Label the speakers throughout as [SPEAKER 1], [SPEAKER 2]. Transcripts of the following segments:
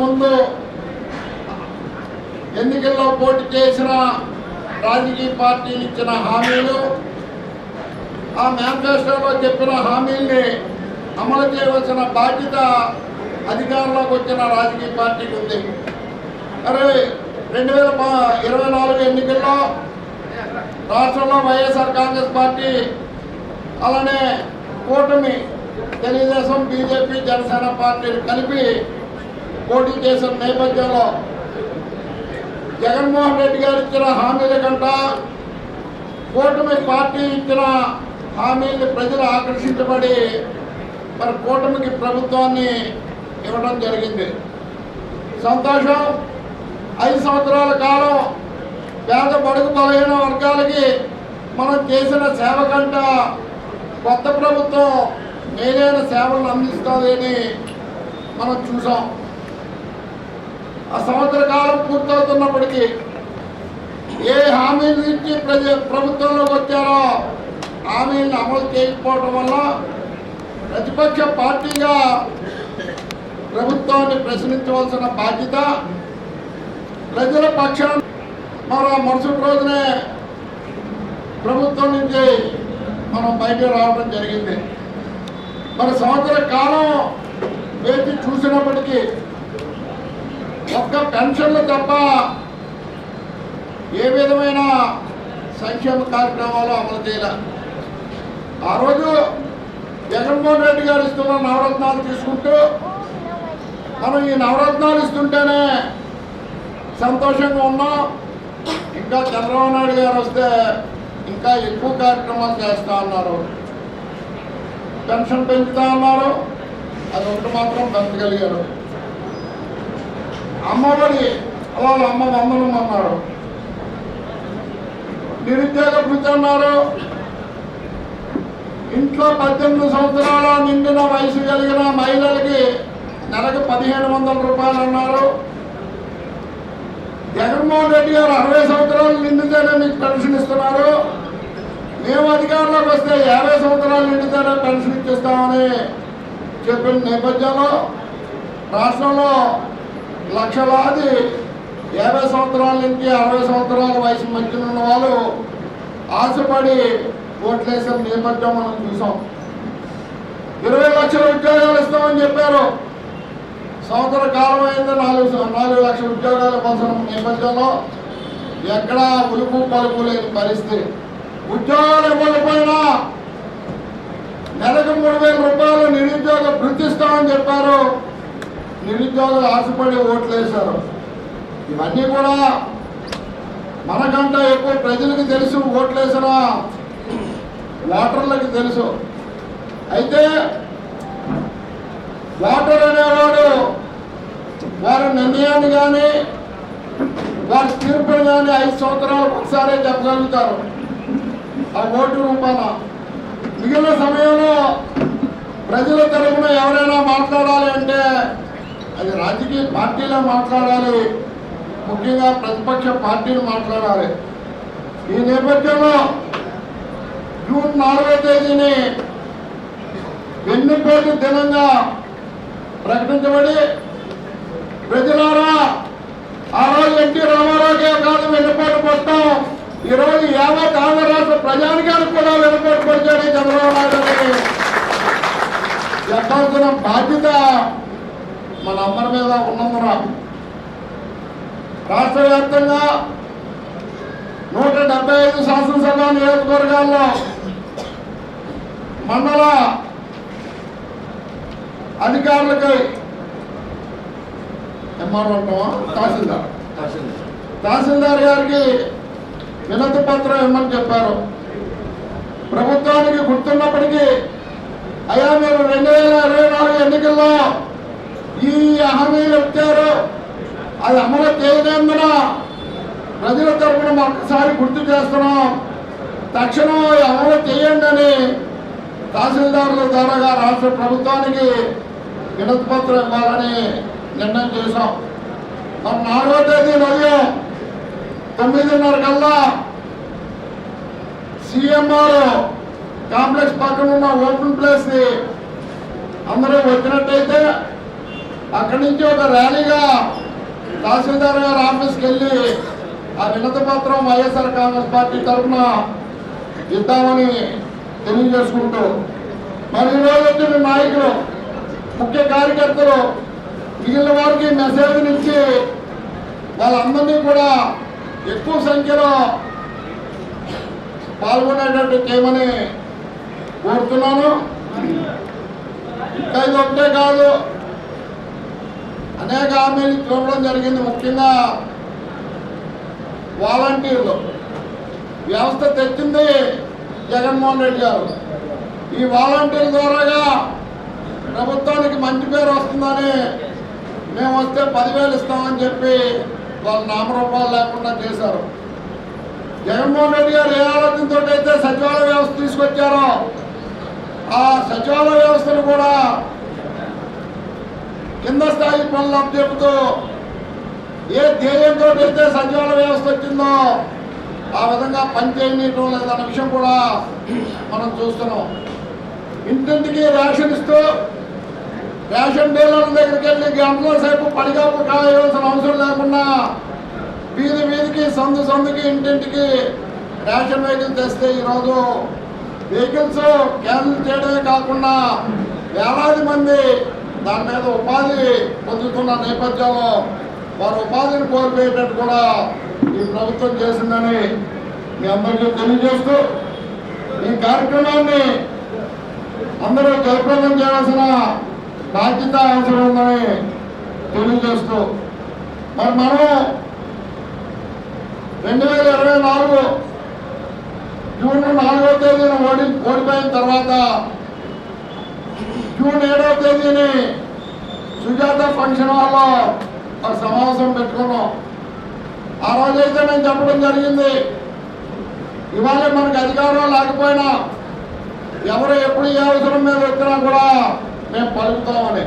[SPEAKER 1] ముందు ఎన్నికల్లో పోటీ చేసిన రాజకీయ పార్టీలు ఇచ్చిన హామీలు ఆ మేనిఫెస్టోలో చెప్పిన హామీల్ని అమలు చేయవలసిన బాధ్యత అధికారంలోకి వచ్చిన రాజకీయ పార్టీకి ఉంది. అరే రెండు వేల ఇరవై నాలుగు ఎన్నికల్లో రాష్ట్రంలో వైఎస్ఆర్ కాంగ్రెస్ పార్టీ అలానే కూటమి తెలుగుదేశం బీజేపీ జనసేన పార్టీలు కలిపి పోటీ చేసిన నేపథ్యంలో జగన్మోహన్ రెడ్డి గారు ఇచ్చిన హామీల కంట కూటమి పార్టీ ఇచ్చిన హామీల్ని ప్రజలు ఆకర్షించబడి మరి కూటమికి ప్రభుత్వాన్ని ఇవ్వడం జరిగింది. సంతోషం ఐదు సంవత్సరాల కాలం పేద బడుగు బలహీన వర్గాలకి మనం చేసిన సేవ కంట కొత్త ప్రభుత్వం మేలైన సేవలను అందిస్తుందని మనం చూసాం. ఆ సంవత్సర కాలం పూర్తవుతున్నప్పటికీ ఏ హామీలు ఇచ్చి ప్రజ ప్రభుత్వంలోకి వచ్చారో హామీలను అమలు చేయకపోవడం వల్ల ప్రతిపక్ష పార్టీగా ప్రభుత్వాన్ని ప్రశ్నించవలసిన బాధ్యత ప్రజల పక్షాన్ని మరో మరుసటి రోజునే ప్రభుత్వం నుంచి మనం బయట రావడం జరిగింది. మరి సంవత్సర కాలం వేచి చూసినప్పటికీ ఒక్క పెన్షన్లు తప్ప ఏ విధమైన సంక్షేమ కార్యక్రమాలు అమలు చేయలే. ఆ రోజు జగన్మోహన్ రెడ్డి గారు ఇస్తున్న నవరత్నాలు తీసుకుంటూ మనం ఈ నవరత్నాలు ఇస్తుంటేనే సంతోషంగా ఉన్నాం. ఇంకా చంద్రబాబు నాయుడు గారు వస్తే ఇంకా ఎక్కువ కార్యక్రమాలు చేస్తా ఉన్నారు పెన్షన్ పెంచుతా ఉన్నారు అది ఒకటి మాత్రం పెంచగలిగారు. అమ్మఒడి వాళ్ళ అమ్మ వందనం అన్నారు. నిరుద్యోగ భృతి అన్నారు ఇంట్లో పద్దెనిమిది సంవత్సరాల నిండిన వయసు కలిగిన మహిళలకి నెలకు పదిహేను వందల రూపాయలు అన్నారు. జగన్మోహన్ రెడ్డి గారు అరవై సంవత్సరాలు నిండితేనే మీకు పెన్షన్ ఇస్తున్నారు. మేము అధికారంలోకి వస్తే యాభై సంవత్సరాలు నిండితేనే పెన్షన్ ఇచ్చిస్తామని చెప్పిన నేపథ్యంలో రాష్ట్రంలో లక్షలాది యాభై సంవత్సరాల నుంచి అరవై సంవత్సరాల వయసు మధ్యన ఉన్న వాళ్ళు ఆశపడి ఓట్లేసిన నేపథ్యం మనం చూసాం. ఇరవై లక్షల ఉద్యోగాలు ఇస్తామని చెప్పారు. సంవత్సర కాలం అయింది నాలుగు నాలుగు లక్షల ఉద్యోగాల కోసం నేపథ్యంలో ఎక్కడా ఉలుపు పలుపు లేని పరిస్థితి. ఉద్యోగాలు ఇవ్వకపోయినా నెలకు మూడు వేల రూపాయలు నిరుద్యోగ గుర్తిస్తామని చెప్పారు. నిరుద్యోగులు ఆశపడి ఓట్లు వేశారు ఇవన్నీ కూడా మనకంటే ఎక్కువ ప్రజలకు తెలుసు ఓట్లు వేసిన ఓటర్లకు తెలుసు. అయితే ఓటర్ అనేవాడు వారి నిర్ణయాన్ని కానీ వారి తీర్పుని కానీ ఐదు సంవత్సరాలకు ఒకసారే చెప్పగలుగుతారు. ఆ ఓటు రూపాన. మిగిలిన సమయంలో ప్రజల తరఫున ఎవరైనా మాట్లాడాలి అంటే అది రాజకీయ పార్టీలో మాట్లాడాలి. ముఖ్యంగా ప్రతిపక్ష పార్టీలు మాట్లాడాలి. ఈ నేపథ్యంలో జూన్ నాలుగో తేదీని వెన్నుపోటు దినంగా ప్రకటించబడి ప్రజలారా ఆ రోజు ఎన్టీ రామారావుకే కాదు వెన్నుపోటు పడతాం ఈ రోజు యావత్ ఆంధ్ర రాష్ట్ర ప్రజానికానికి కూడా వెన్నుపోటు పడిచాడు చంద్రబాబు నాయుడు చెప్పాల్సిన బాధ్యత మన అందరి మీద ఉన్నందున రాష్ట్ర వ్యాప్తంగా నూట డెబ్బై ఐదు శాసనసభ నియోజకవర్గాల్లో మండల అధికారులకి ఎంఆర్ఓ అంటామా తహసీల్దార్. తహసీల్దార్. గారికి వినతి పత్రం ఇమ్మని చెప్పారు. ప్రభుత్వానికి గుర్తున్నప్పటికీ అయ్యా మీరు రెండు వేల ఇరవై నాలుగు ఎన్నికల్లో హామీలు ఇచ్చారో అది అమలు చేయనందున ప్రజల తరఫున మరొకసారి గుర్తు చేస్తున్నాం. తక్షణం అమలు చేయండి అని తహసీల్దారుల ద్వారా రాష్ట్ర ప్రభుత్వానికి వినతి పత్రం ఇవ్వాలని నిర్ణయం చేశాం. మరి నాలుగో తేదీ ఉదయం తొమ్మిదిన్నర కల్లా సిఎంఆర్ కాంప్లెక్స్ పక్కన ఉన్న ఓపెన్ ప్లేస్ అందరూ వచ్చినట్టయితే అక్కడి నుంచి ఒక ర్యాలీగా తహసీల్దార్ గారి ఆఫీస్కి వెళ్ళి ఆ వినతి పత్రం వైఎస్ఆర్ కాంగ్రెస్ పార్టీ తరఫున ఇద్దామని తెలియజేసుకుంటూ మరి ఈరోజు వచ్చిన నాయకులు ముఖ్య కార్యకర్తలు మిగిలిన వారికి మెసేజ్ ఇచ్చి వాళ్ళందరినీ కూడా ఎక్కువ సంఖ్యలో పాల్గొనేటట్టు చేయమని కోరుతున్నాను. ఇంకా ఇది ఒకటే కాదు అనేక హామీలు చూడడం జరిగింది. ముఖ్యంగా వాలంటీర్లు. వ్యవస్థ తెచ్చింది జగన్మోహన్ రెడ్డి గారు. ఈ వాలంటీర్ల ద్వారాగా ప్రభుత్వానికి మంచి పేరు వస్తుందని మేము వస్తే పదివేలు ఇస్తామని చెప్పి వాళ్ళు నామరూపాలు లేకుండా చేశారు. జగన్మోహన్ రెడ్డి గారు ఏ ఆలోచనతో అయితే సచివాలయ వ్యవస్థ తీసుకొచ్చారో ఆ సచివాలయ వ్యవస్థను కూడా కింద స్థాయి పనులు అప్పచెపుతూ ఏ ధ్యేయంతో అయితే సచివాలయ వ్యవస్థ వచ్చిందో ఆ విధంగా పనిచేయటం లేదన్న విషయం కూడా మనం చూస్తున్నాం. ఇంటింటికి రేషన్ ఇస్తూ రేషన్ డీలర్ల దగ్గరికి వెళ్ళి గంటల సేపు పడిగాపు కాయవలసిన అవసరం లేకుండా వీధి వీధికి సందు సందుకి ఇంటింటికి రేషన్ వెహికల్ తెస్తే ఈరోజు వెహికల్స్ క్యాన్సిల్ చేయడమే కాకుండా వేలాది మంది దాని మీద ఉపాధి పొందుతున్న నేపథ్యంలో వారు ఉపాధిని కోల్పోయేటట్టు కూడా ఈ ప్రభుత్వం చేసిందని మీ అందరికీ తెలియజేస్తూ ఈ కార్యక్రమాన్ని అందరూ జయప్రదం చేయాల్సిన బాధ్యత అవసరం ఉందని తెలియజేస్తూ మరి మనం రెండు వేల ఇరవై నాలుగు జూన్ నాలుగవ తేదీన ఓడి ఓడిపోయిన తర్వాత జూన్ ఏడవ తేదీని సుజాత ఫంక్షన్ హాల్లో ఒక సమావేశం పెట్టుకున్నాం. ఆ రోజైతే నేను చెప్పడం జరిగింది ఇవాళ మనకు అధికారం లేకపోయినా ఎవరు ఎప్పుడు ఏ అవసరం మీద వచ్చినా కూడా మేము పలుకుతామని.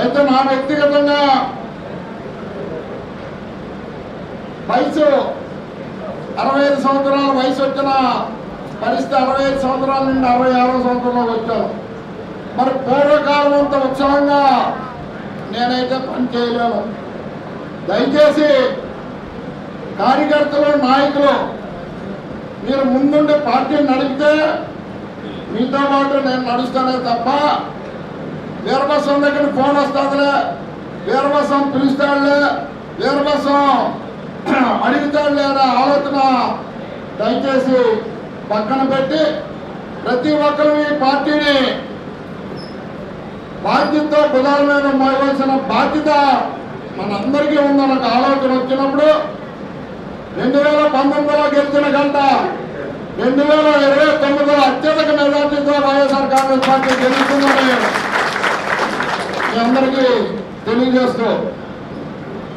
[SPEAKER 1] అయితే నా వ్యక్తిగతంగా వయసు అరవై ఐదు సంవత్సరాల వయసు వచ్చిన పరిస్థితి అరవై ఐదు సంవత్సరాల నుండి అరవై ఆరో సంవత్సరంలో వచ్చాను మరి పూర్వకాలం అంత ఉత్సాహంగా నేనైతే పని చేయలేను. దయచేసి కార్యకర్తలు నాయకులు మీరు ముందుండే పార్టీ నడిపితే మీతో పాటు నేను నడుస్తానే తప్ప వీరభసం దగ్గర ఫోన్ వస్తుందిలే వీరభసం పిలుస్తాడులే వీరభసం అడుగుతాడులే అనే ఆలోచన దయచేసి పక్కన పెట్టి ప్రతి ఒక్కరు ఈ పార్టీని బాధ్యతతో ప్రధానమైన మోయవలసిన బాధ్యత మనందరికీ ఉందన్న ఆలోచన వచ్చినప్పుడు రెండు వేల పంతొమ్మిదిలో గెలిచిన గంట రెండు వేల ఇరవై తొమ్మిదిలో అత్యధిక మెజార్టీతో వైఎస్ఆర్ కాంగ్రెస్ పార్టీ గెలుస్తుందని మీ అందరికీ తెలియజేస్తూ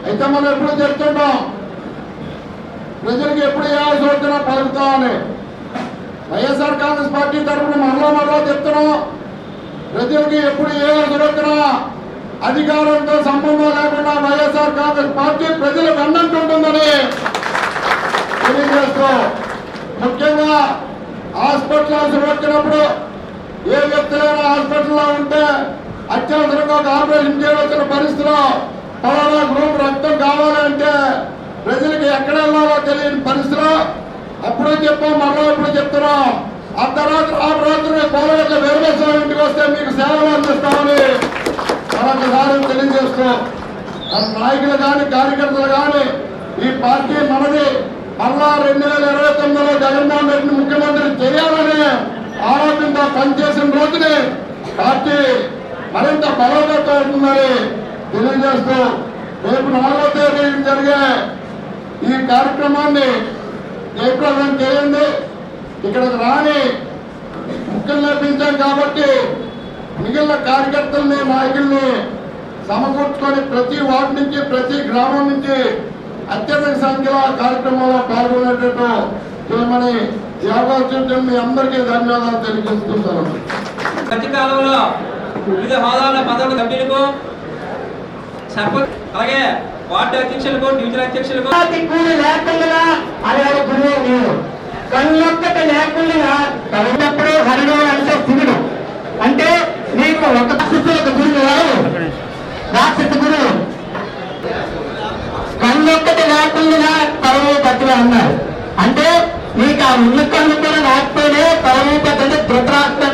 [SPEAKER 1] అయితే మనం ఎప్పుడు చెప్తుంటాం? ప్రజలకు ఎప్పుడు ఏ అవసరం వచ్చినా పలుకుతామని. వైఎస్ఆర్ కాంగ్రెస్ పార్టీ తరఫున మరలా మరలా చెప్తున్నాం. ప్రజలకి ఎప్పుడు ఏ అవసరం అధికారంతో సంబంధం లేకుండా వైఎస్ఆర్ కాంగ్రెస్ పార్టీ ప్రజల వెన్నంటుంటుందని తెలియజేస్తూ ముఖ్యంగా హాస్పిటల్ వచ్చినప్పుడు ఏ వ్యక్తులైనా హాస్పిటల్లో ఉంటే అత్యవసరంగా ఒక ఆపరేషన్ చేయవలసిన పరిస్థితిలో పలానా గ్రూప్ రక్తం కావాలంటే ప్రజలకు ఎక్కడ వెళ్ళాలో తెలియని పరిస్థితిలో అప్పుడే చెప్పాం మరో ఇప్పుడు చెప్తున్నాం. అర్ధరాత్రి అర్ధరాత్రి పోలగట్ల వీరభద్రం ఇంటికి వస్తే మీకు సేవలు అందిస్తామని మరొకసారి తెలియజేస్తున్నాం నాయకులు కానీ కార్యకర్తలు కానీ ఈ పార్టీ మనది. మళ్ళా రెండు వేల ఇరవై తొమ్మిదిలో జగన్మోహన్ రెడ్డిని ముఖ్యమంత్రి చేయాలని ఆలోచనతో పనిచేసిన రోజునే పార్టీ మరింత బలోపేతం అవుతుందని తెలియజేస్తూ రేపు నాలుగో తేదీ జరిగే ఈ కార్యక్రమాన్ని జయప్రదం చేయండి. ఇక్కడికి రాని ముఖ్యం లభించాం కాబట్టి మిగిలిన కార్యకర్తల్ని నాయకుల్ని సమకూర్చుకొని ప్రతి వార్డు నుంచి ప్రతి గ్రామం నుంచి అత్యధిక సంఖ్యలో కార్యక్రమంలో పాల్గొనేటట్టు చేయమని ఈ అవకాశం మీ అందరికీ ధన్యవాదాలు తెలియజేస్తున్నాను.
[SPEAKER 2] మధ్యకాలంలో వివిధ హోదాల పదవుల సభ్యులకు సర్పంచ్ అలాగే వార్డు అధ్యక్షులకు డివిజన్ అధ్యక్షులకు
[SPEAKER 3] లేకుండా అలాగే గురువు నేను కళ్ళొక్కట లేకుండా కళ్ళప్పుడు హరిడు అంటే శివుడు అంటే నీకు ఒక శిష్యులకు గురువు రావు రాక్షస గురు కళ్ళొక్కటి లేకుండా పరము పత్రి అన్నారు అంటే నీకు ఆ ఉన్న కళ్ళు కూడా లేకపోయినా పరము పత్రి అంటే ధృతరాష్ట్ర